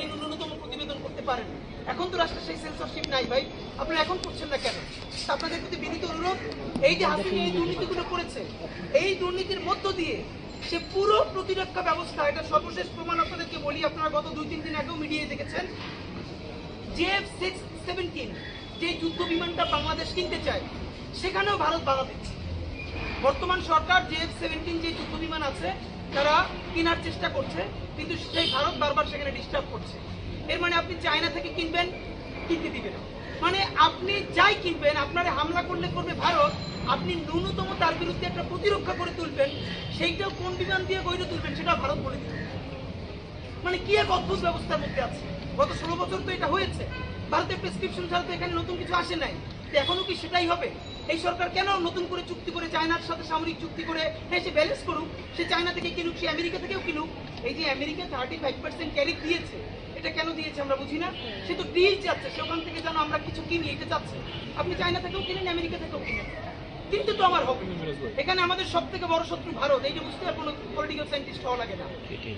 নিম্ন- ন্যূনতম প্রতিবেদন করতে পারেন। এখন তো রাষ্ট্রের সেই সেন্সরশিপ নাই ভাই। আপনারা এখন করছেন না কেন? আপনাদের প্রতি বিনীত অনুরোধ, এই যে হাসিনা এই দুর্নীতিগুলো করেছে, এই দুর্নীতির মধ্য দিয়ে সে পুরো প্রতিরক্ষা ব্যবস্থা, এটা সর্বশেষ প্রমাণ আপনাদেরকে বলি, আপনারা গত দুই, তিন দিন আগেও মিডিয়ায় দেখেছেন। জেএফ সিক্স সেভেন্টিন, যে যুদ্ধ বিমানটা বাংলাদেশ কিনতে চায়, সেখানেও ভারত বাধা দিচ্ছে। বর্তমান সরকার জেএফ সেভেন্টিন যে যুদ্ধ বিমান আছে তারা কেনার চেষ্টা করছে, কিন্তু সেই ভারত বারবার সেখানে ডিস্টার্ব করছে। এর মানে আপনি চায়না থেকে কিনবেন, কিনতে দিবেন মানে আপনি যাই কিনবেন, আপনারা হামলা করলে করবে ভারত, আপনি ন্যূনতম তার বিরুদ্ধে একটা প্রতিরক্ষা করে তুলবেন, সেইটাও কোন বিমান দিয়ে গড়ে তুলবেন সেটা ভারত বলে দিবে। মানে কি এক অদ্ভুত ব্যবস্থার মধ্যে আছে। গত ষোলো বছর তো এটা হয়েছে। ভারতের প্রেসক্রিপশন ছাড়া তো এখানে নতুন কিছু আসে নাই। এখনও কি সেটাই হবে? এই সরকার কেন নতুন করে চুক্তি করে চায়নার সাথে সামরিক চুক্তি করে হ্যাঁ সে ব্যালেন্স করুক? সে চায়না থেকে কিনুক, সে আমেরিকা থেকেও কিনুক। এই যে আমেরিকা থার্টি ফাইভ পার্সেন্ট ক্যারি দিয়েছে, এটা কেন দিয়েছে আমরা বুঝি না? সে তো দিয়েই যাচ্ছে, সে ওখান থেকে যেন আমরা কিছু কিনি, এটা চাচ্ছে আপনি চায়না থেকেও কিনেন, আমেরিকা থেকেও কিনেন। কিন্তু তো আমার হবে এখানে আমাদের সব থেকে বড় শত্রু ভারত। এই যে বুঝতে কোনো পলিটিক্যাল সায়েন্টিস্ট হওয়া লাগে না।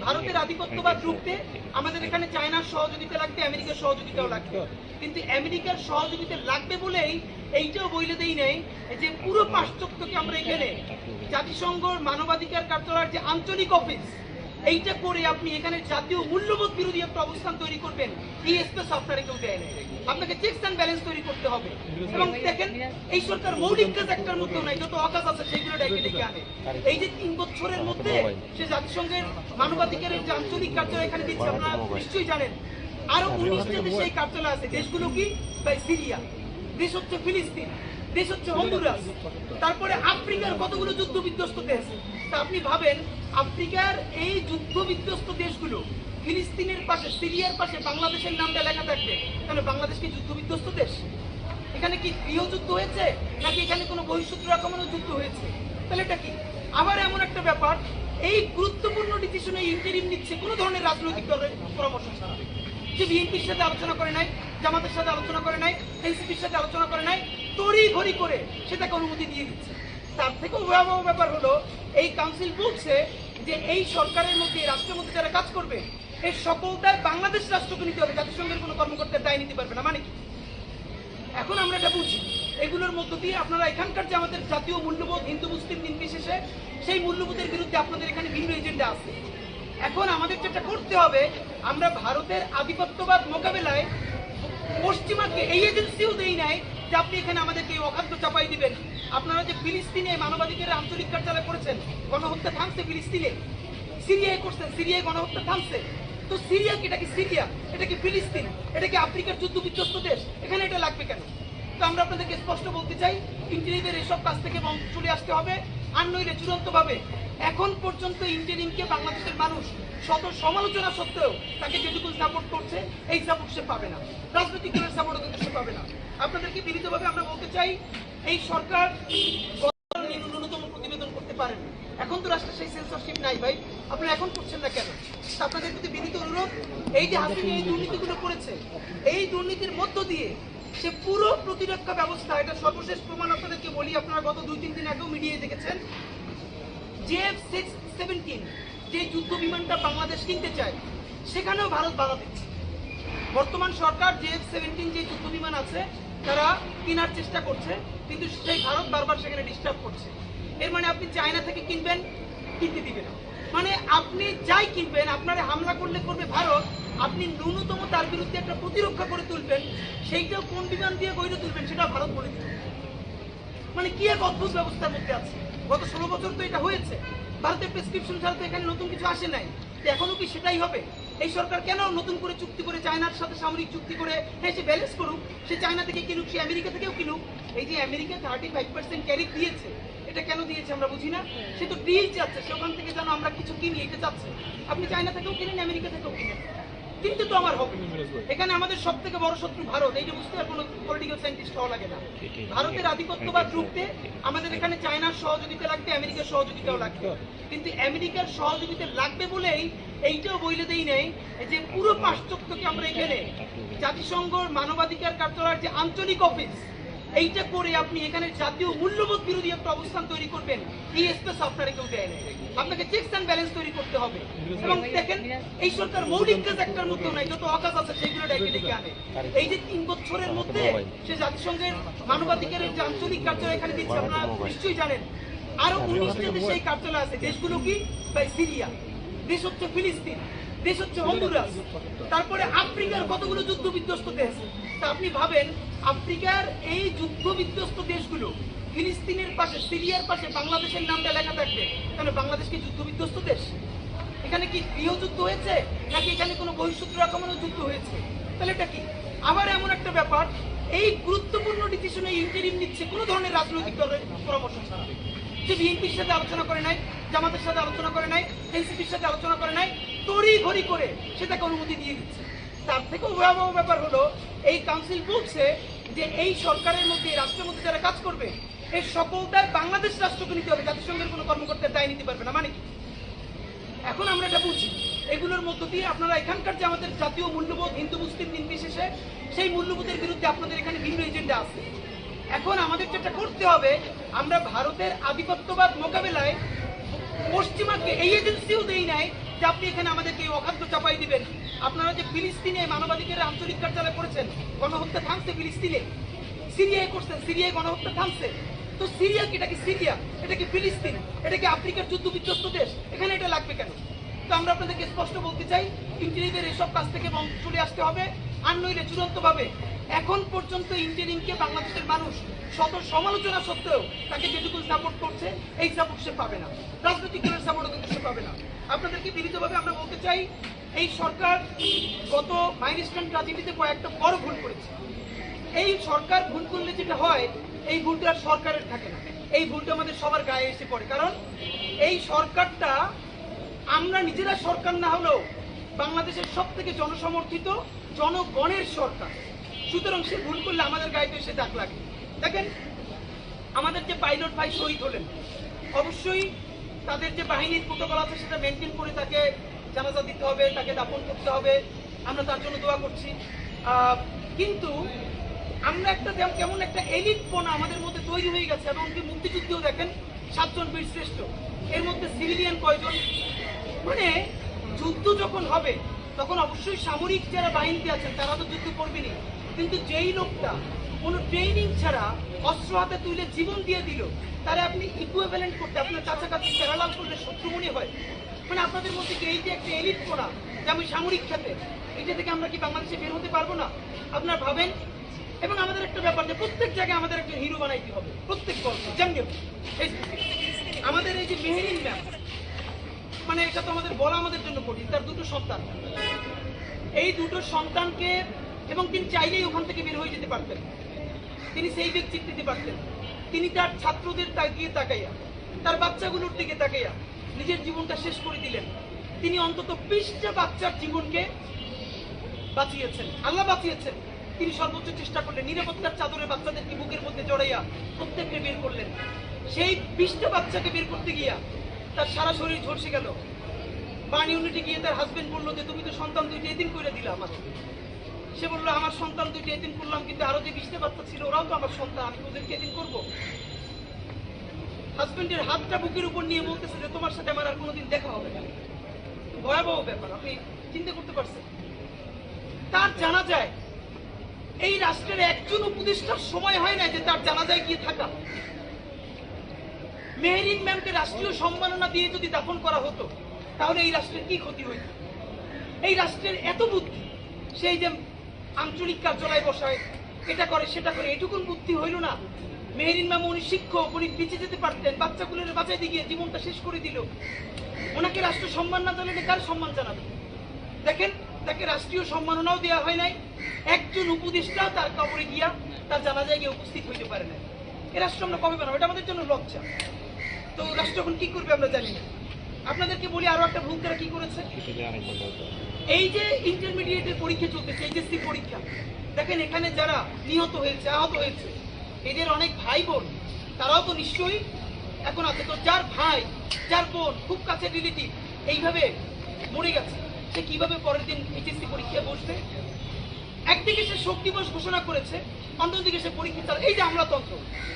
ভারতের আধিপত্যবাদ রুখতে আমাদের এখানে চায়নার সহযোগিতা লাগবে আমেরিকার সহযোগিতাও লাগবে। কিন্তু আমেরিকার সহযোগিতা লাগবে বলেই এইটাও বইলে দেই নেই যে পুরো পাশ্চাত্যকে আমরা এখানে জাতিসংঘ মানবাধিকার কার্যালয়ের যে আঞ্চলিক অফিস এইটা করে আপনি এখানে জাতীয় মূল্যবোধ বিরোধী একটা অবস্থান তৈরি করবেন। এই স্পেস কেউ দেয় আপনাকে চেকস অ্যান্ড ব্যালেন্স তৈরি করতে হবে। এবং দেখেন, এই সরকার মৌলিক কাজ একটার নাই, যত আছে সেইগুলো ডেকে ডেকে আনে। এই যে তিন বছরের মধ্যে সে জাতিসংঘের মানবাধিকারের যে আঞ্চলিক কার্যালয় এখানে দিচ্ছে, আপনারা নিশ্চয়ই জানেন। আরও উনিশটা দেশে এই কার্যালয় আছে। দেশগুলো কি? ভাই, সিরিয়া। দেশ হচ্ছে ফিলিস্তিন। দেশ হচ্ছে হন্ডুরাস তারপরে আফ্রিকার কতগুলো যুদ্ধ বিধ্বস্ত দেশ? তা আপনি ভাবেন আফ্রিকার এই যুদ্ধ বিধ্বস্ত দেশগুলো, ফিলিস্তিনের পাশে, সিরিয়ার পাশে, বাংলাদেশের নামটা লেখা থাকবে। তাহলে বাংলাদেশ কি যুদ্ধ বিধ্বস্ত দেশ? এখানে কি গৃহযুদ্ধ হয়েছে? নাকি এখানে কোনো বহিঃশত্রু আক্রমণের যুদ্ধ হয়েছে? তাহলে এটা কি? আবার এমন একটা ব্যাপার, এই গুরুত্বপূর্ণ ডিসিশনে ইন্টারিম নিচ্ছে কোনো ধরনের রাজনৈতিক দলের পরামর্শ ছাড়া। যে বিএনপির সাথে আলোচনা করে নাই, জামাতের সাথে আলোচনা করে নাই, এনসিপির সাথে আলোচনা করে নাই তড়ি ঘড়ি করে সেটাকে অনুমতি দিয়ে দিচ্ছে। তার থেকেও ভয়াবহ ব্যাপার হলো, এই কাউন্সিল বলছে যে এই সরকারের মধ্যে এই রাষ্ট্রের মধ্যে যারা কাজ করবে এর সকল দায় বাংলাদেশ রাষ্ট্রকে নিতে হবে, জাতিসংঘের কোনো কর্মকর্তার দায় নিতে পারবে না মানে কি? এখন আমরা এটা বুঝি। এগুলোর মধ্য দিয়ে আপনারা এখানকার যে আমাদের জাতীয় মূল্যবোধ, হিন্দু, মুসলিম নির্বিশেষে সেই মূল্যবোধের বিরুদ্ধে আপনাদের এখানে ভিন্ন এজেন্ডা আছে। এখন আমাদের যেটা করতে হবে, আমরা ভারতের আধিপত্যবাদ মোকাবেলায় পশ্চিমাকে এই এজেন্সিও দেই নাই যে আপনি এখানে আমাদেরকে অখাদ্য চাপাই দিবেন। আপনারা যে ফিলিস্তিনে মানবাধিকারের আঞ্চলিক কার্যালয় করেছেন, গণহত্যা থামছে ফিলিস্তিনে। সিরিয়ায় করছেন, সিরিয়ায় গণহত্যা থামছে। তো সিরিয়া কি? এটা কি সিরিয়া? এটা কি ফিলিস্তিন? এটা কি আফ্রিকার যুদ্ধ বিধ্বস্ত দেশ? এখানে এটা লাগবে কেন? তো আমরা আপনাদেরকে স্পষ্ট বলতে চাই ইন্টারিমের এসব কাজ থেকে চলে আসতে হবে, আর নইলে চূড়ান্তভাবে এখন পর্যন্ত ইন্টারিমকে বাংলাদেশের মানুষ শত সমালোচনা সত্ত্বেও তাকে যেটুকু সাপোর্ট করছে, এই সাপোর্ট সে পাবে না। রাজনৈতিক দলের সাপোর্ট সে পাবে না। আপনাদেরকে বিনীতভাবে আমরা বলতে চাই, এই সরকার ন্যূনতম প্রতিবেদন করতে পারেন এখন তো রাষ্ট্রের সেই সেন্সরশিপ নাই ভাই। আপনারা এখন করছেন না কেন? আপনাদের প্রতি বিনীত অনুরোধ, এই যে হাসিনা এই দুর্নীতিগুলো করেছে, এই দুর্নীতির মধ্য দিয়ে সে পুরো প্রতিরক্ষা ব্যবস্থা, এটা সর্বশেষ প্রমাণ আপনাদেরকে বলি, আপনারা গত দুই, তিন দিন আগেও মিডিয়ায় দেখেছেন জেএফ সিক্স সেভেন্টিন, যে যুদ্ধ বিমানটা বাংলাদেশ কিনতে চায়, সেখানেও ভারত বাধা দিচ্ছে। বর্তমান সরকার জেএফ সেভেন্টিন যে যুদ্ধ বিমান আছে, তারা কেনার চেষ্টা করছে, কিন্তু সেই ভারত বারবার সেখানে ডিস্টার্ব করছে। এর মানে আপনি চায়না থেকে কিনবেন, কিনতে দিবে না। মানে আপনি যাই কিনবেন, আপনারা হামলা করলে করবে ভারত, আপনি ন্যূনতম তার বিরুদ্ধে একটা প্রতিরক্ষা করে তুলবেন, সেইটাও কোন বিমান দিয়ে গড়ে তুলবেন সেটা ভারত বলে দিবে। মানে কি এক অদ্ভুত ব্যবস্থার মধ্যে আছে। গত ষোলো বছর তো এটা হয়েছে। ভারতের প্রেসক্রিপশন ছাড়া তো এখানে নতুন কিছু আসে নাই। এখনও কি সেটাই হবে? এই সরকার কেন নতুন করে চুক্তি করে চায়নার সাথে সামরিক চুক্তি করে হ্যাঁ সে ব্যালেন্স করুক? সে চায়না থেকে কিনুক, সে আমেরিকা থেকেও কিনুক। এই যে আমেরিকা থার্টি ফাইভ পার্সেন্ট ক্যারিক দিয়েছে, এটা কেন দিয়েছে আমরা বুঝি না? সে তো ডিল যাচ্ছে সে ওখান থেকে যেন আমরা কিছু কিনি, এটা চাচ্ছে। আপনি চায়না থেকেও কিনেন, আমেরিকা থেকেও কিনেন। কিন্তু তো আমার হবে এখানে আমাদের সব থেকে বড় শত্রু ভারত। এই যে বুঝতে আর কোনো পলিটিক্যাল সাইন্টিস্ট হওয়া লাগে না। ভারতের আধিপত্যবাদ রুখতে আমাদের এখানে চায়নার সহযোগিতা লাগবে আমেরিকার সহযোগিতাও লাগবে। কিন্তু আমেরিকার সহযোগিতা লাগবে বলেই এইটাও বইলে দেই নেই যে পুরো পাশ্চাত্যকে আমরা এখানে জাতিসংঘ মানবাধিকার কার্যালয়ের যে আঞ্চলিক অফিস এইটা করে আপনি এখানে জাতীয় মূল্যবোধ বিরোধী একটা অবস্থান তৈরি করবেন এই স্পেস আপনারা কেউ দেয় আপনাকে চেকস অ্যান্ড ব্যালেন্স তৈরি করতে হবে। এবং দেখেন, এই সরকার মৌলিক কাজ একটার মধ্যেও নাই, যত অকাজ আছে সেগুলো ডেকে ডেকে আনে। এই যে তিন বছরের মধ্যে সে জাতিসংঘের মানবাধিকারের যে আঞ্চলিক কার্যালয় এখানে দিচ্ছে, আপনারা নিশ্চয়ই জানেন। আরও উনিশটা দেশে এই কার্যালয় আছে, দেশগুলো কি? ভাই, সিরিয়া। দেশ হচ্ছে ফিলিস্তিন, দেশ হচ্ছে হন্ডুরাস তারপরে আফ্রিকার কতগুলো যুদ্ধ বিধ্বস্ত দেশ? তা আপনি ভাবেন আফ্রিকার এই যুদ্ধ বিধ্বস্ত দেশগুলো, ফিলিস্তিনের পাশে, সিরিয়ার পাশে, বাংলাদেশের নামটা লেখা থাকবে। কেন, বাংলাদেশ কি যুদ্ধ বিধ্বস্ত দেশ? এখানে কি গৃহযুদ্ধ হয়েছে, নাকি এখানে কোনো বহিঃশত্রু আক্রমণের যুদ্ধ হয়েছে? তাহলে এটা কি? আবার এমন একটা ব্যাপার, এই গুরুত্বপূর্ণ ডিসিশনে ইন্টারিম নিচ্ছে কোনো ধরনের রাজনৈতিক দলের পরামর্শ ছাড়া। যে বিএনপির সাথে আলোচনা করে নাই, জামাতের সাথে আলোচনা করে নাই, এনসিপির সাথে আলোচনা করে নাই তড়ি ঘড়ি করে সেটাকে অনুমতি দিয়ে দিচ্ছে। তার থেকেও ভয়াবহ ব্যাপার হলো, এই কাউন্সিল বলছে যে এই সরকারের মধ্যে, এই রাষ্ট্রের মধ্যে যারা কাজ করবে, এই সকলটাই বাংলাদেশ রাষ্ট্রকে নিতে হবে, জাতিসংঘের কোনো কর্মকর্তার দায় নিতে পারবে না। মানে কি? এখন আমরা এটা বুঝি। এগুলোর মধ্য দিয়ে আপনারা এখানকার যে আমাদের জাতীয় মূল্যবোধ, হিন্দু, মুসলিম, নির্বিশেষে, সেই মূল্যবোধের বিরুদ্ধে আপনাদের এখানে ভিন্ন এজেন্ডা আছে। এখন আমাদের যেটা করতে হবে, আমরা ভারতের আধিপত্যবাদ মোকাবেলায় পশ্চিমাকে এই এজেন্সিও দেই নাই যে আপনি এখানে আমাদেরকে অখাদ্য চাপাই দিবেন। আপনারা যে ফিলিস্তিনে মানবাধিকারের আঞ্চলিক কার্যালয় করেছেন, গণহত্যা থামছে ফিলিস্তিনে। সিরিয়ায় করছেন, সিরিয়ায় গণহত্যা থামছে। তো সিরিয়া কি? এটা কি সিরিয়া? এটা কি ফিলিস্তিন? এটা কি আফ্রিকার যুদ্ধ বিধ্বস্ত দেশ? এখানে এটা লাগবে কেন? তো আমরা আপনাদেরকে স্পষ্ট বলতে চাই ইন্টারিমের এসব কাজ থেকে চলে আসতে হবে, আর নইলে চূড়ান্তভাবে এখন পর্যন্ত ইঞ্জিনিয়ারিংকে বাংলাদেশের মানুষ শত সমালোচনা সত্ত্বেও তাকে যেটুকু সাপোর্ট করছে, এই সাপোর্ট সে পাবে না। রাজনৈতিক দলের সাপোর্টও কিন্তু সে পাবে না। আপনাদেরকে বিনীতভাবে আমরা বলতে চাই, এই সরকার গত মাইলস্টোন ট্রাজেডিতে কয়েকটা বড় ভুল করেছে। এই সরকার ভুল করলে যেটা হয়, এই ভুলটা সরকারের থাকে না। এই ভুলটা আমাদের সবার গায়ে এসে পড়ে। কারণ এই সরকারটা আমরা নিজেরা সরকার না হলেও বাংলাদেশের সব থেকে জনসমর্থিত জনগণের সরকার। সুতরাং সে ভুল করলে আমাদের গায়ে তো এসে দাগ লাগে। দেখেন, আমাদের যে পাইলট ভাই শহীদ হলেন, অবশ্যই তাদের যে বাহিনীর প্রোটোকল আছে সেটা মেনটেন করে তাকে জানাজা দিতে হবে, তাকে দাপন করতে হবে। আমরা তার জন্য দোয়া করছি। কিন্তু আমরা একটা কেমন একটা এলিট পোনা আমাদের মধ্যে তৈরি হয়ে গেছে এবং কি মুক্তিযুদ্ধেও দেখেন সাতজন বীর শ্রেষ্ঠ এর মধ্যে সিভিলিয়ান কয়জন? মানে যুদ্ধ যখন হবে, তখন অবশ্যই সামরিক যারা বাহিনীতে আছেন, তারা তো যুদ্ধ করবেনি কিন্তু যেই লোকটা কোনো ট্রেনিং ছাড়া অস্ত্র হাতে তুলে জীবন দিয়ে দিল। তারা আপনি ইকুইভ্যালেন্ট করতে, আপনার কাছাকাছি প্যারালাল করলে শত্রু মনে হয়। মানে আপনাদের মধ্যে কি এই যে একটা এলিট করা, যে আমি সামরিক খাতে এটা থেকে আমরা কি বাংলাদেশে বের হতে পারব না? আপনার ভাবেন? এবং আমাদের একটা ব্যাপার যে প্রত্যেক জায়গায় আমাদের একটা হিরো বানাইতে হবে, প্রত্যেক গল্প যেমনি এই- আমাদের এই যে মেহেরিন ম্যাম মানে এটা তো আমাদের বলা আমাদের জন্য কঠিন, তার দুটো সন্তান। এই দুটো সন্তানকে, এবং তিনি চাইলেই ওখান থেকে বের হয়ে যেতে পারতেন। তিনি সেই ব্যক্তিত্ব দিতে পারতেন তিনি তার ছাত্রদের তাকিয়ে তাকাইয়া, তার বাচ্চাগুলোর দিকে তাকাইয়া নিজের জীবনটা শেষ করে দিলেন। তিনি অন্তত বিশটা বাচ্চার জীবনকে বাঁচিয়েছেন। আল্লাহ বাঁচিয়েছেন। তিনি সর্বোচ্চ চেষ্টা করলেন, নিরাপত্তার চাদরে বাচ্চাদেরকে বুকের মধ্যে জড়াইয়া প্রত্যেককে বের করলেন। সেই বিশটা বাচ্চাকে বের করতে গিয়া তার সারা শরীর ঝলসে গেল বার্ন ইউনিটে গিয়ে তার হাজবেন্ড বলল যে, তুমি তো সন্তান দুইটা এদিন করে দিলা আমাকে। সে বলল, আমার সন্তান দুইটা এদিন করলাম, কিন্তু আরও যে বিশটা বাচ্চা ছিল, ওরাও তো আমার সন্তান, আমি ওদেরকে এদিন করব? হাজবেন্ডের হাতটা বুকের উপর নিয়ে বলতেছে যে, তোমার সাথে আমার আর কোনোদিন দেখা হবে না। ভয়াবহ ব্যাপার, আপনি চিন্তা করতে পারছেন। তার জানা যায় এই রাষ্ট্রের একজন উপদেষ্টার সময় হয় না যে তার জানা যায় গিয়ে থাকা। মেহরিন ম্যামকে রাষ্ট্রীয় সম্মাননা দিয়ে যদি দাফন করা হতো, তাহলে এই রাষ্ট্রের কি ক্ষতি হইত? এই রাষ্ট্রের এত বুদ্ধি, সেই যে আঞ্চলিক কার্যালয় বসায়। এটা করে, সেটা করে। এটুকুন বুদ্ধি হইল না। মেহরিন ম্যাম উনি শিক্ষক, উনি বেঁচে যেতে পারতেন, বাচ্চাগুলোর বাঁচাইতে গিয়ে জীবনটা শেষ করে দিল। ওনাকে রাষ্ট্র সম্মান না জানালে কার সম্মান জানাবে? দেখেন, তাকে রাষ্ট্রীয় সম্মাননাও দেওয়া হয় নাই। একজন উপদেষ্টাও তার কবরে গিয়া তার জানাজায় গিয়ে উপস্থিত হইতে পারে না এ রাষ্ট্র আমরা কবে বানাবো? এটা আমাদের জন্য লজ্জা। তো রাষ্ট্র এখন কি করবে আমরা জানি না। আপনাদেরকে বলি আরও একটা ভুল তারা কি করেছে? এই যে ইন্টারমিডিয়েটের পরীক্ষা চলতেছে এইচএসসি পরীক্ষা, দেখেন এখানে যারা নিহত হয়েছে, আহত হয়েছে, এদের অনেক ভাই বোন তারাও তো নিশ্চয়ই এখন আছে। তো যার ভাই, যার বোন, খুব কাছে রিলেটিভ এইভাবে মরে গেছে, সে কীভাবে পরের দিন এইচএসসি পরীক্ষায় বসবে? একদিকে সে শোক দিবস ঘোষণা করেছে, অন্যদিকে সে পরীক্ষা চালায় এই যে আমলাতন্ত্র,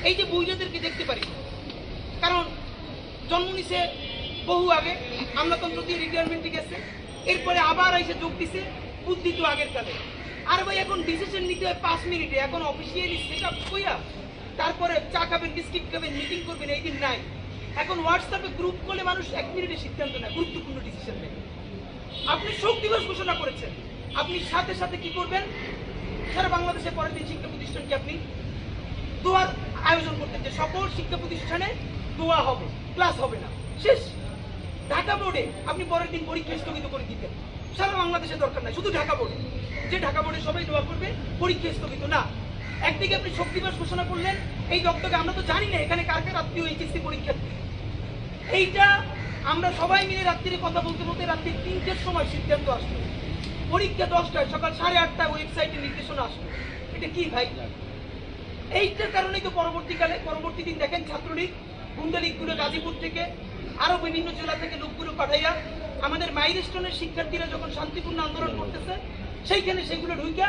এই যে বইজাদেরকে দেখতে পারি, কারণ জন্ম নিছে বহু আগে, আমলাতন্ত্র দিয়ে রিটায়ারমেন্টে গেছে। এরপরে আবার এসে যোগ দিছে বুদ্ধি তো আগের কালে। আর ভাই, এখন ডিসিশন নিতে হয় পাঁচ মিনিটে। এখন অফিসিয়ালি সেট আপ কইয়া তারপরে চা খাবেন, বিস্কিট খাবেন মিটিং করবেন, এই দিন নাই। এখন হোয়াটসঅ্যাপে গ্রুপ করলে মানুষ এক মিনিটে সিদ্ধান্ত নেয়, গুরুত্বপূর্ণ ডিসিশন নেয়। আপনি শোক দিবস ঘোষণা করেছেন। আপনি সাথে সাথে কি করবেন? সারা বাংলাদেশে পরের দিন শিক্ষা প্রতিষ্ঠানকে আপনি? দোয়ার আয়োজন করতেন যে সকল শিক্ষা প্রতিষ্ঠানে দোয়া হবে ক্লাস হবে না। শেষ। ঢাকা বোর্ডে আপনি পরের দিন পরীক্ষা স্থগিত করে দিতেন সারা বাংলাদেশে দরকার নাই, শুধু ঢাকা বোর্ডে। যে ঢাকা বোর্ডে সবাই দোয়া করবে, পরীক্ষা স্থগিত। না, একদিকে আপনি শোক দিবস ঘোষণা করলেন, এই দপ্তকে আমরা তো জানি না এখানে কার কার আত্মীয় এইচএসসি পরীক্ষার্থী এইটা আমরা সবাই মিলে রাত্রিরে কথা বলতে বলতে রাত্রি তিনটের সময় সিদ্ধান্ত আসলো। পরীক্ষা দশটায়, সকাল সাড়ে আটটায় ওয়েবসাইটে নির্দেশনা আসলো। এটা কি ভাই? এইটার কারণেই তো পরবর্তীকালে, পরবর্তী দিন দেখেন ছাত্রলীগ গুন্ডা গাজীপুর থেকে আরও বিভিন্ন জেলা থেকে লোকগুলো পাঠাইয়া আমাদের মাইলস্টোনের শিক্ষার্থীরা যখন শান্তিপূর্ণ আন্দোলন করতেছে সেইখানে সেগুলো ঢুইকা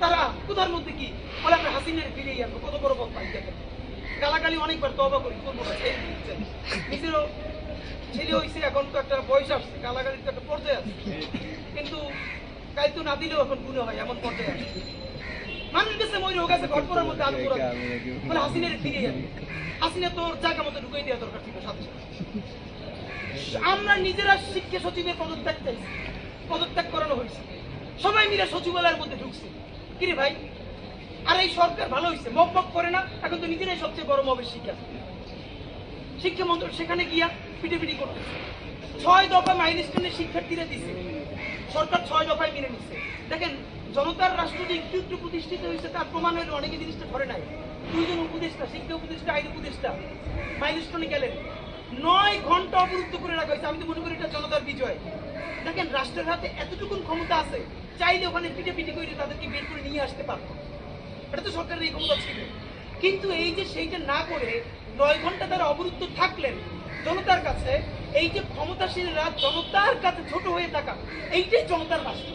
তারা কোথার মধ্যে কি? বলে আমরা হাসিনের ফিরেই আনব কত বড় বক পাই গালাগালি অনেকবার তবা করি করব। নিজেরও ছেলে হয়েছে এখন তো একটা বয়স আসছে গালাগালির তো একটা পর্যায়ে আছে কিন্তু কাইতো না দিলেও এখন গুণ হয় এমন পর্যায়ে আসছে। মানুষ গেছে ময়ূর হোক আছে ঘর করার মধ্যে আলু করা বলে হাসিনের ফিরে যাবে হাসিনা তোর জায়গা মতো ঢুকিয়ে দেওয়া দরকার ছিল সাথে সাথে। আমরা নিজেরা শিক্ষা সচিবের পদত্যাগ চাইছি পদত্যাগ করানো হয়েছে। সবাই মিলে সচিবালয়ের মধ্যে ঢুকছে। কিরে ভাই, আর এই সরকার ভালো হয়েছে? মক মক করে না? এখন তো নিজেরাই সবচেয়ে বড় মবের শিক্ষা। শিক্ষা মন্ত্রক সেখানে গিয়া পিটিপিটি করতেছে। ছয় দফা মাইলস্টোনের শিক্ষার্থীরা দিছে। সরকার ছয় দফায় মেনে নিচ্ছে দেখেন, জনতার রাষ্ট্র যে একটু একটু প্রতিষ্ঠিত হয়েছে, তার প্রমাণ হলো অনেকে জিনিসটা ধরে নাই। দুইজন উপদেষ্টা, শিক্ষা উপদেষ্টা, আইন উপদেষ্টা। মাইলস্টোনে গেলেন। নয় ঘণ্টা অবরুদ্ধ করে রাখা হয়েছে। আমি তো মনে করি এটা জনতার বিজয়। দেখেন, রাষ্ট্রের হাতে এতটুকুন ক্ষমতা আছে, চাইলে ওখানে পিটে পিটে করে তাদেরকে বের করে নিয়ে আসতে পারতো। এটা তো সরকারের এই ক্ষমতা ছিল। কিন্তু এই যে সেইটা না করে নয় ঘণ্টা তারা অবরুদ্ধ থাকলেন জনতার কাছে, এই যে ক্ষমতাশীলরা জনতার কাছে ছোট হয়ে থাকা এইটাই জনতার রাষ্ট্র।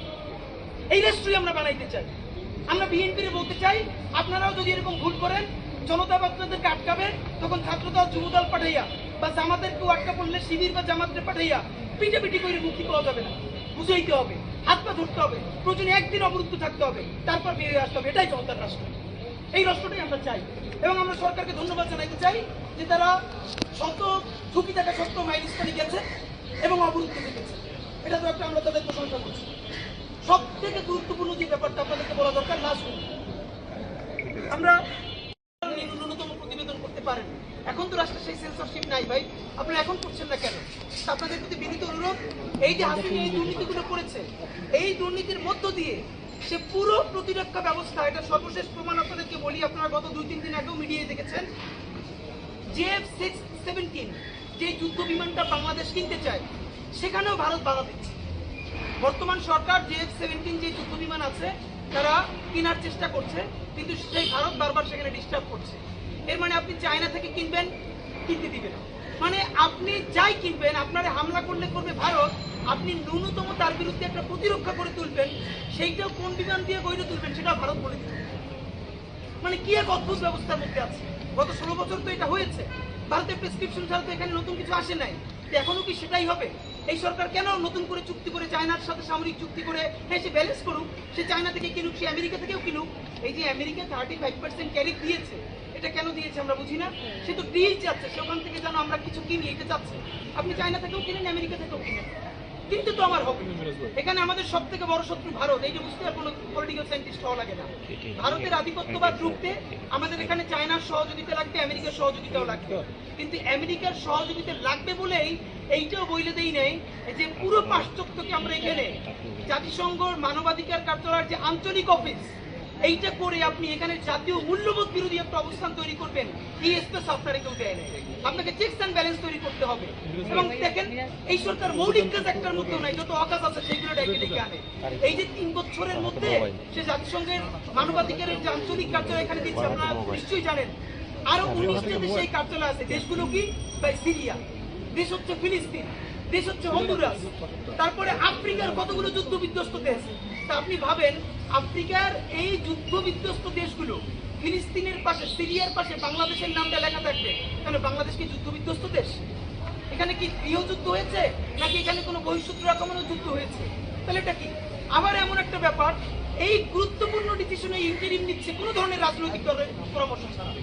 এই রাষ্ট্রই আমরা বানাইতে চাই। আমরা বিএনপির বলতে চাই, আপনারাও যদি এরকম ভুল করেন, জনতা আপনাদেরকে আটকাবে, তখন ছাত্রদল, যুবদল পাঠাইয়া বা জামাতেরকেও আটকা পড়লে শিবির বা জামাতকে পাঠাইয়া পিটে পিটি করে মুক্তি পাওয়া যাবে না। বুঝাইতে হবে, হাত পা ধরতে হবে, প্রয়োজনে একদিন অবরুদ্ধ থাকতে হবে, তারপর বেরিয়ে আসতে হবে। এটাই জনতার রাষ্ট্র। এই রাষ্ট্রটাই আমরা চাই এবং আমরা সরকারকে ধন্যবাদ জানাইতে চাই যে তারা শত ঝুঁকি থাকা সত্য মাইলস্থানে গেছে এবং অবরুদ্ধ থেকেছে এটা তো একটা আমরা তাদের প্রশংসা করছি। সব থেকে গুরুত্বপূর্ণ যে ব্যাপারটা আপনাদেরকে বলা দরকার লাস্ট আমরা ন্যূনতম প্রতিবেদন করতে পারেন। এখন তো রাষ্ট্রের সেই সেন্সরশিপ নাই ভাই। আপনারা এখন করছেন না কেন? আপনাদের প্রতি বিনীত অনুরোধ, এই যে হাসিনা এই দুর্নীতিগুলো করেছে, এই দুর্নীতির মধ্য দিয়ে সে পুরো প্রতিরক্ষা ব্যবস্থা, এটা সর্বশেষ প্রমাণ আপনাদেরকে বলি, আপনারা গত দুই, তিন দিন আগেও মিডিয়ায় দেখেছেন। জেএফ সিক্স সেভেন্টিন, যে যুদ্ধ বিমানটা বাংলাদেশ কিনতে চায়, সেখানেও ভারত বাধা দিচ্ছে। বর্তমান সরকার জেএফ সেভেন্টিন যে যুদ্ধ বিমান আছে, তারা কেনার চেষ্টা করছে, কিন্তু সেই ভারত বারবার সেখানে ডিস্টার্ব করছে। এর মানে আপনি চায়না থেকে কিনবেন, কিনতে দিবেন। মানে আপনি যাই কিনবেন, আপনারে হামলা করলে করবে ভারত, আপনি ন্যূনতম তার বিরুদ্ধে একটা প্রতিরক্ষা করে তুলবেন, সেইটাও কোন বিমান দিয়ে গড়ে তুলবেন সেটাও ভারত বলে দিবে। মানে কি এক অদ্ভুত ব্যবস্থার মধ্যে আছে। গত ষোলো বছর তো এটা হয়েছে। ভারতের প্রেসক্রিপশন ছাড়া তো এখানে নতুন কিছু আসে নাই। এখনও কি সেটাই হবে? এই সরকার কেন নতুন করে চুক্তি করে চায়নার সাথে সামরিক চুক্তি করে হ্যাঁ সে ব্যালেন্স করুক, সে চায়না থেকে কিনুক, সে আমেরিকা থেকেও কিনুক? এই যে আমেরিকা থার্টি ফাইভ পার্সেন্ট ক্যারিক দিয়েছে এটা কেন দিয়েছে আমরা বুঝি না? সে তো ডিল যাচ্ছে সে ওখান থেকে যেন আমরা কিছু কিনি এটা চাচ্ছে। আপনি চায়না থেকেও কিনেন, আমেরিকা থেকেও কিনেন। কিন্তু তো আমার হবে। এখানে আমাদের সব থেকে বড় শত্রু ভারত, এই যে বুঝতে আর কোনো পলিটিক্যাল সায়েন্টিস্ট হওয়া লাগে না। ভারতের আধিপত্যবাদ রুখতে আমাদের এখানে চায়নার সহযোগিতা লাগবে, আমেরিকার সহযোগিতাও লাগবে। কিন্তু আমেরিকার সহযোগিতা লাগবে বলেই এইটাও বইলে দেই নেই যে পুরো পাশ্চাত্যকে আমরা এখানে জাতিসংঘ মানবাধিকার কার্যালয়ের যে আঞ্চলিক অফিস এইটা করে আপনি এখানে জাতীয় মূল্যবোধ বিরোধী একটা অবস্থান তৈরি করবেন। কেউ দেয় আপনাকে চেকস অ্যান্ড ব্যালেন্স তৈরি করতে হবে। এবং দেখেন, এই সরকার মৌলিক কাজ একটার নাই, যত আছে সেগুলো ডেকে ডেকে আনে। এই যে তিন বছরের মধ্যে সে জাতিসংঘের মানবাধিকারের যে আঞ্চলিক কার্যালয় এখানে দিচ্ছে, আপনারা নিশ্চয়ই জানেন। আরও উনিশটা দেশে এই কার্যালয় আছে। দেশগুলো কি? সিরিয়া। দেশ হচ্ছে ফিলিস্তিন। দেশ হচ্ছে হন্ডুরাস। তারপরে আফ্রিকার কতগুলো যুদ্ধ বিধ্বস্ত দেশ? তা আপনি ভাবেন, আফ্রিকার এই যুদ্ধ বিধ্বস্ত দেশগুলো, ফিলিস্তিনের পাশে, সিরিয়ার পাশে, বাংলাদেশের নামটা লেখা থাকবে। তাহলে বাংলাদেশ কি যুদ্ধ বিধ্বস্ত দেশ? এখানে কি গৃহযুদ্ধ হয়েছে? নাকি এখানে কোনো বহিঃশত্রু আক্রমণের যুদ্ধ হয়েছে? তাহলে এটা কি? আবার এমন একটা ব্যাপার, এই গুরুত্বপূর্ণ ডিসিশনে ইন্টারিম নিচ্ছে কোনো ধরনের রাজনৈতিক দলের পরামর্শ ছাড়া।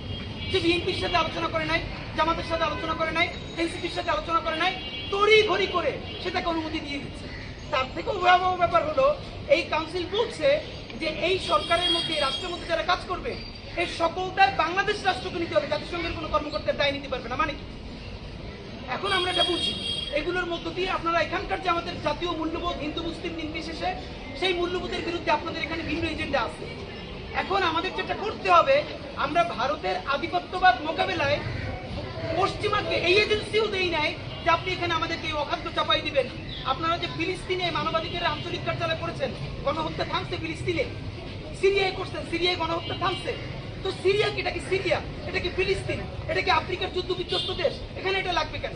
যে বিএনপির সাথে আলোচনা করে নাই, জামাতের সাথে আলোচনা করে নাই, এনসিপির সাথে আলোচনা করে নাই তড়ি ঘড়ি করে সেটাকে অনুমতি দিয়ে দিচ্ছে। তার থেকেও ভয়াবহ ব্যাপার হলো, এই কাউন্সিল বলছে যে এই সরকারের মধ্যে, এই রাষ্ট্রের মধ্যে যারা কাজ করবে এর সকল দায় বাংলাদেশ রাষ্ট্রকে নিতে হবে, জাতিসংঘের কোনো কর্মকর্তার দায় নিতে পারবে না। মানে কি? এখন আমরা এটা বুঝি। এগুলোর মধ্য দিয়ে আপনারা এখানকার যে আমাদের জাতীয় মূল্যবোধ, হিন্দু, মুসলিম, নির্বিশেষে, সেই মূল্যবোধের বিরুদ্ধে আপনাদের এখানে ভিন্ন এজেন্ডা আছে। এখন আমাদের যেটা করতে হবে, আমরা ভারতের আধিপত্যবাদ মোকাবেলায় পশ্চিমাকে এই এজেন্সিও দেই নাই যে আপনি এখানে আমাদেরকে এই অখাদ্য চাপাই দিবেন। আপনারা যে ফিলিস্তিনে মানবাধিকারের আঞ্চলিক কার্যালয় করেছেন, গণহত্যা থামছে ফিলিস্তিনে। সিরিয়ায় করছেন, সিরিয়ায় গণহত্যা থামছে। তো সিরিয়া কি? এটা কি সিরিয়া? এটা কি ফিলিস্তিন? এটা কি আফ্রিকার যুদ্ধ বিধ্বস্ত দেশ? এখানে এটা লাগবে কেন?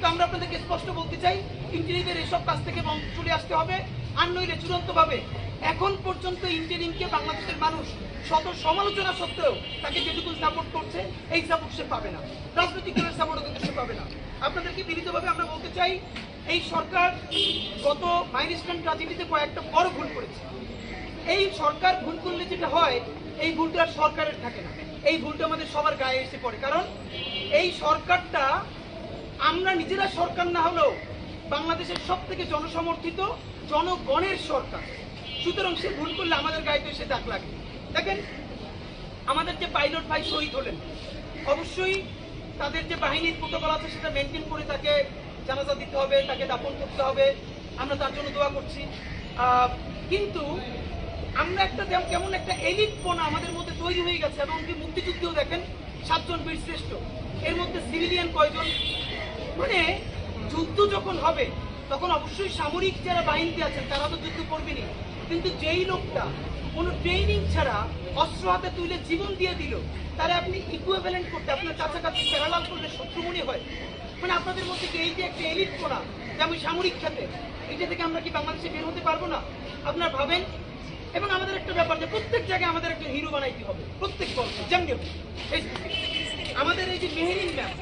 তো আমরা আপনাদেরকে স্পষ্ট বলতে চাই ইন্টারিমের এসব কাজ থেকে চলে আসতে হবে। আর নইলে চূড়ান্তভাবে এখন পর্যন্ত ইঞ্জিনিয়ারিংকে বাংলাদেশের মানুষ শত সমালোচনা সত্ত্বেও তাকে যেটুকু সাপোর্ট করছে, এই সাপোর্ট সে পাবে না। রাজনৈতিক দলের সাপোর্টও কিন্তু সে পাবে না। আপনাদেরকে বিনীতভাবে আমরা বলতে চাই এই সরকার গত মাইলস্টোন ট্রাজেডিতে কয়েকটা বড় ভুল করেছে। এই সরকার ভুল করলে যেটা হয়, এই ভুলটা সরকারের থাকে না। এই ভুলটা আমাদের সবার গায়ে এসে পড়ে। কারণ এই সরকারটা আমরা নিজেরা সরকার না হলেও বাংলাদেশের সব থেকে জনসমর্থিত জনগণের সরকার। সুতরাং সে ভুল করলে আমাদের গায়ে তো এসে দাগ লাগে। দেখেন, আমাদের যে পাইলট ভাই শহীদ হলেন, অবশ্যই তাদের যে বাহিনীর প্রোটোকল আছে সেটা মেনটেন করে তাকে জানাজা দিতে হবে, তাকে দাপন করতে হবে। আমরা তার জন্য দোয়া করছি। কিন্তু আমরা একটা কেমন একটা এলিট পোনা আমাদের মধ্যে তৈরি হয়ে গেছে এবং কি মুক্তিযুদ্ধেও দেখেন সাতজন বীর শ্রেষ্ঠ। এর মধ্যে সিভিলিয়ান কয়জন? মানে যুদ্ধ যখন হবে, তখন অবশ্যই সামরিক যারা বাহিনীতে আছেন, তারা তো যুদ্ধ করবেনই। কিন্তু যেই লোকটা কোনো ট্রেনিং ছাড়া অস্ত্র হাতে তুলে জীবন দিয়ে দিল তারা আপনি ইকুইভ্যালেন্ট করতে, আপনার কাছাকাছি প্যারালাল করলে শত্রু মনে হয়? মানে আপনাদের মধ্যে কি এই যে একটা এলিট করা যেমন সামরিক খাতে, এটা থেকে আমরা কি বাংলাদেশে বের হতে পারব না? আপনারা ভাবেন? এবং আমাদের একটা ব্যাপার যে প্রত্যেক জায়গায় আমাদের একটা হিরো বানাইতে হবে, প্রত্যেক আমাদের এই যে মেহেরিন ম্যাম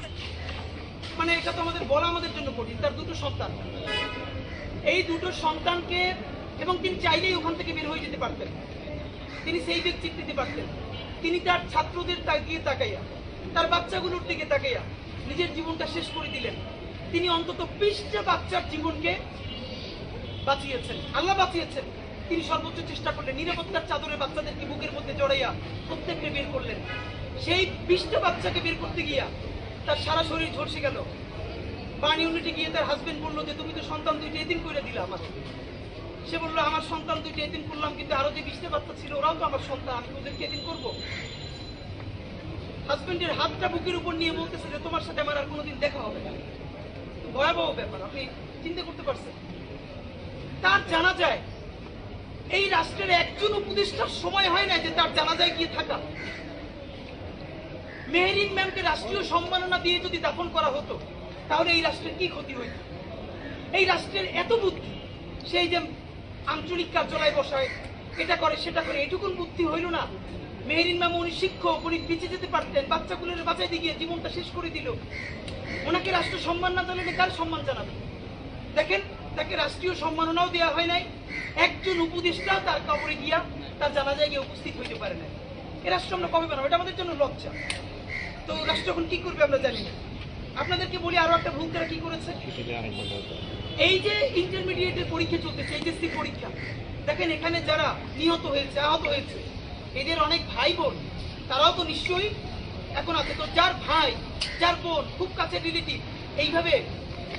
মানে এটা তো আমাদের বলা আমাদের জন্য কঠিন, তার দুটো সন্তান। এই দুটো সন্তানকে, এবং তিনি চাইলেই ওখান থেকে বের হয়ে যেতে পারতেন। তিনি সেই ব্যক্তিত্ব দিতে পারতেন। তিনি তার ছাত্রদের তাকিয়ে তাকাইয়া, তার বাচ্চাগুলোর দিকে তাকাইয়া নিজের জীবনটা শেষ করে দিলেন। তিনি অন্তত বিশটা বাচ্চার জীবনকে বাঁচিয়েছেন, আল্লাহ বাঁচিয়েছেন। তিনি সর্বোচ্চ চেষ্টা করলেন, নিরাপত্তার চাদরে বাচ্চাদেরকে বুকের মধ্যে জড়াইয়া প্রত্যেককে বের করলেন। সেই বিশটা বাচ্চাকে বের করতে গিয়া তার সারা শরীর ঝলসে গেল। বার্ন ইউনিটে গিয়ে তার হাজবেন্ড বলল যে, তুমি তো সন্তান দুইটা এদিন করে দিলে আমার সে বলল, আমার সন্তান দুইটা এদিন করলাম, কিন্তু আরও যে বিশটা বাচ্চা ছিল, ওরাও তো আমার সন্তান, আমি ওদেরকে এদিন করব? হাজবেন্ডের হাতটা বুকের উপর নিয়ে বলতেছে যে তোমার সাথে আমার আর কোনোদিন দেখা হবে না। ভয়াবহ ব্যাপার, আপনি চিন্তা করতে পারছেন? তার জানা যায়, এই রাষ্ট্রের একজন উপদেষ্টার সময় হয় না যে তার জানা যায় গিয়ে থাকা। মেহরিন ম্যামকে রাষ্ট্রীয় সম্মাননা দিয়ে যদি দাফন করা হতো, তাহলে এই রাষ্ট্রের কি ক্ষতি হইত? এই রাষ্ট্রের এত বুদ্ধি, সেই যে আঞ্চলিক কার্যালয় বসায়, এটা করে, সেটা করে এটুকুন বুদ্ধি হইল না। মেহরিন ম্যাম উনি শিক্ষক, উনি বেঁচে যেতে পারতেন বাচ্চাগুলোর বাঁচাইতে গিয়ে জীবনটা শেষ করে দিল। ওনাকে রাষ্ট্র সম্মান না জানালে কার সম্মান জানাবে? দেখেন, তাকে রাষ্ট্রীয় সম্মাননাও দেওয়া হয় নাই। একজন উপদেষ্টা তার কবরে গিয়া তার জানাজায় গিয়ে উপস্থিত হইতে পারে না এ রাষ্ট্র আমরা কবে বানাবো? এটা আমাদের জন্য লজ্জা। তো রাষ্ট্র এখন কি করবে আমরা জানি না। আপনাদেরকে বলি আরও একটা ভুল, তারা কি করেছে? এই যে ইন্টারমিডিয়েটের পরীক্ষা চলতেছে এইচএসসি পরীক্ষা, দেখেন এখানে যারা নিহত হয়েছে, আহত হয়েছে এদের অনেক ভাই বোন। তারাও তো নিশ্চয়ই এখন আছে। তো যার ভাই, যার বোন খুব কাছের রিলেটিভ, এইভাবে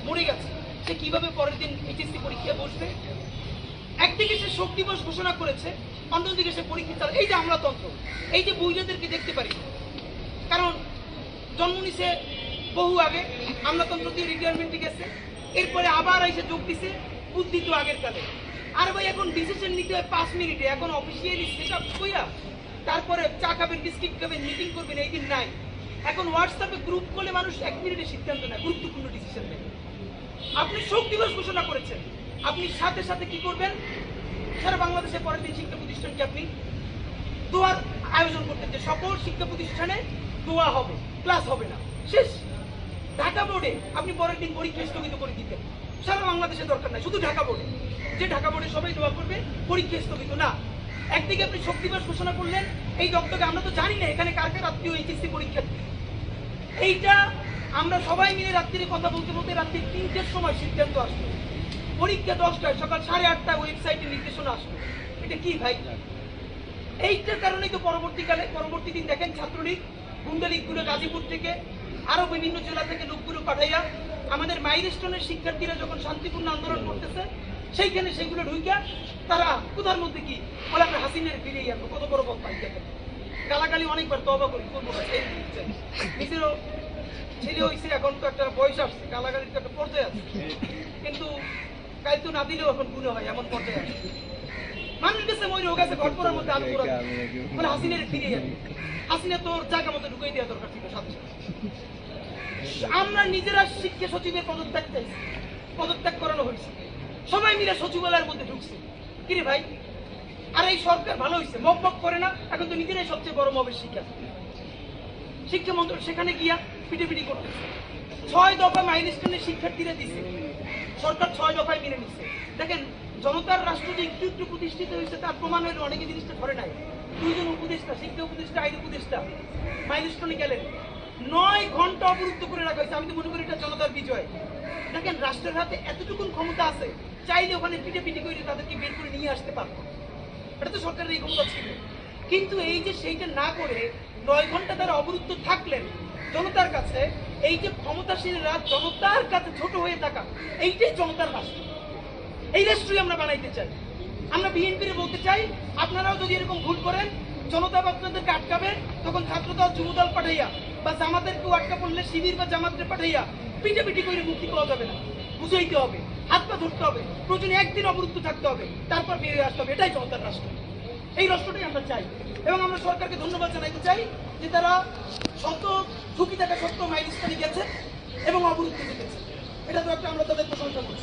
মরে গেছে। সে কীভাবে পরের দিন এইচএসসি পরীক্ষায় বসবে? একদিকে সে শোক দিবস ঘোষণা করেছে, অন্যদিকে সে পরীক্ষা চাল এই যে আমলাতন্ত্র, এই যে বইলাদেরকে দেখতে পারি। কারণ জন্ম নিছে বহু আগে, আমলাতন্ত্র দিয়ে রিটায়ারমেন্টে গেছে। এরপরে আবার এসে যোগ দিছে বুদ্ধি তো আগের কালে। আর ভাই, এখন ডিসিশন নিতে হয় পাঁচ মিনিটে। এখন অফিসিয়ালি সেট আপ কইরা তারপরে চা খাবেন, বিস্কিট খাবেন মিটিং করবেন, এই দিন নাই। এখন হোয়াটসঅ্যাপে গ্রুপ করলে মানুষ এক মিনিটে সিদ্ধান্ত নেয়, গুরুত্বপূর্ণ ডিসিশন নেয়। আপনি শোক দিবস ঘোষণা করেছেন। আপনি সাথে সাথে কি করবেন? সারা বাংলাদেশে পরের দিন শিক্ষা প্রতিষ্ঠানকে আপনি? দোয়ার আয়োজন করতেন যে সকল শিক্ষা প্রতিষ্ঠানে দোয়া হবে ক্লাস হবে না। শেষ। ঢাকা বোর্ডে আপনি পরের দিন পরীক্ষা স্থগিত করে দিতেন। সারা বাংলাদেশে দরকার নাই, শুধু ঢাকা বোর্ডে যে ঢাকা বোর্ডে সবাই দোয়া করবে, পরীক্ষা স্থগিত। না, একদিকে আপনি শোক দিবস ঘোষণা করলেন, এই দপ্তকে আমরা তো জানি না এখানে কার কার আত্মীয় এইচএসসি পরীক্ষা। এইটা আমরা সবাই মিলে রাত্রিরে কথা বলতে বলতে রাত্রি তিনটের সময় সিদ্ধান্ত আসলো। পরীক্ষা দশটায়, সকাল সাড়ে আটটায় ওয়েবসাইটে নির্দেশনা আসলো। এটা কি ভাই? এইটার কারণেই তো পরবর্তীকালে, পরবর্তী দিন দেখেন ছাত্রলীগ গুন্ডা লীগগুলো গাজীপুর থেকে, আরও বিভিন্ন জেলা থেকে লোকগুলো পাঠাইয়া, আমাদের মাইলস্টোনের শিক্ষার্থীরা যখন শান্তিপূর্ণ আন্দোলন করতেছে সেইখানে সেগুলো ঢুইকা তারা কোথার মধ্যে কি? বলে হাসিনের ফিরিয়ে আনব কত বড় বক পাই গালাগালি অনেকবার তবা করি, করব না ছেলে হয়েছে এখন তো একটা বয়স আসছে, গালাগালির তো একটা পর্যায়ে আছে কিন্তু কাল তো না দিলেও এখন গুণ হয়, এমন পর্যায়ে আছে ফিরে। আমরা নিজেরা শিক্ষা সচিবের পদত্যাগ পদত্যাগ করানো হয়েছে। সবাই মিলে সচিবালয়ের মধ্যে ঢুকছে। কিরে ভাই? আর এই সরকার ভালো হয়েছে মক মক করে না, এখন তো নিজেরাই সবচেয়ে বড় মবের শিক্ষা। শিক্ষা মন্ত্রক সেখানে গিয়া পিটিপিটি করতেছে। ছয় দফা মাইলস্টোনের শিক্ষার্থীরা দিছে। সরকার ছয় দফায় মেনে নিচ্ছে দেখেন, জনতার রাষ্ট্র যে একটু একটু প্রতিষ্ঠিত হয়েছে, তার প্রমাণ হইল অনেকে জিনিসটা ধরে নাই। দুইজন উপদেষ্টা, শিক্ষা উপদেষ্টা, আইন উপদেষ্টা মাইলস্টোনে গেলেন। নয় ঘণ্টা অবরুদ্ধ করে রাখা হয়েছে। আমি তো মনে করি এটা জনতার বিজয়। দেখেন, রাষ্ট্রের হাতে এতটুকুন ক্ষমতা আছে চাইলে ওখানে পিটে পিটে করে তাদেরকে বের করে নিয়ে আসতে পারব এটা তো সরকারের এই ক্ষমতা ছিল। কিন্তু এই যে সেইটা না করে নয় ঘণ্টা তারা অবরুদ্ধ থাকলেন জনতার কাছে, এই যে ক্ষমতাশীলরা জনতার কাছে ছোট হয়ে থাকা, এইটাই জনতার রাষ্ট্র এই রাষ্ট্রই আমরা বানাইতে চাই। আমরা বিএনপির বলতে চাই, আপনারাও যদি এরকম ভুল করেন, জনতা আপনাদেরকে আটকাবে, তখন ছাত্রদল, যুবদল পাঠাইয়া, বা জামাতেরকেও আটকা পড়লে শিবির বা জামাতকে পাঠাইয়া পিটে পিটি করে মুক্তি পাওয়া যাবে না। বুঝাইতে হবে। হাত পা ধরতে হবে। প্রয়োজনে একদিন অবরুদ্ধ থাকতে হবে। তারপর বেরিয়ে আসতে হবে। এটাই জনতার রাষ্ট্র। এই রাষ্ট্রটাই আমরা চাই। এবং আমরা সরকারকে ধন্যবাদ জানাইতে চাই যে তারা শত ঝুঁকি থাকা সত্ত্বেও মাইলিস্তানি গেছে এবং অবরুদ্ধ জিতেছে এটা তো একটা আমরা তাদের প্রশংসা করছি।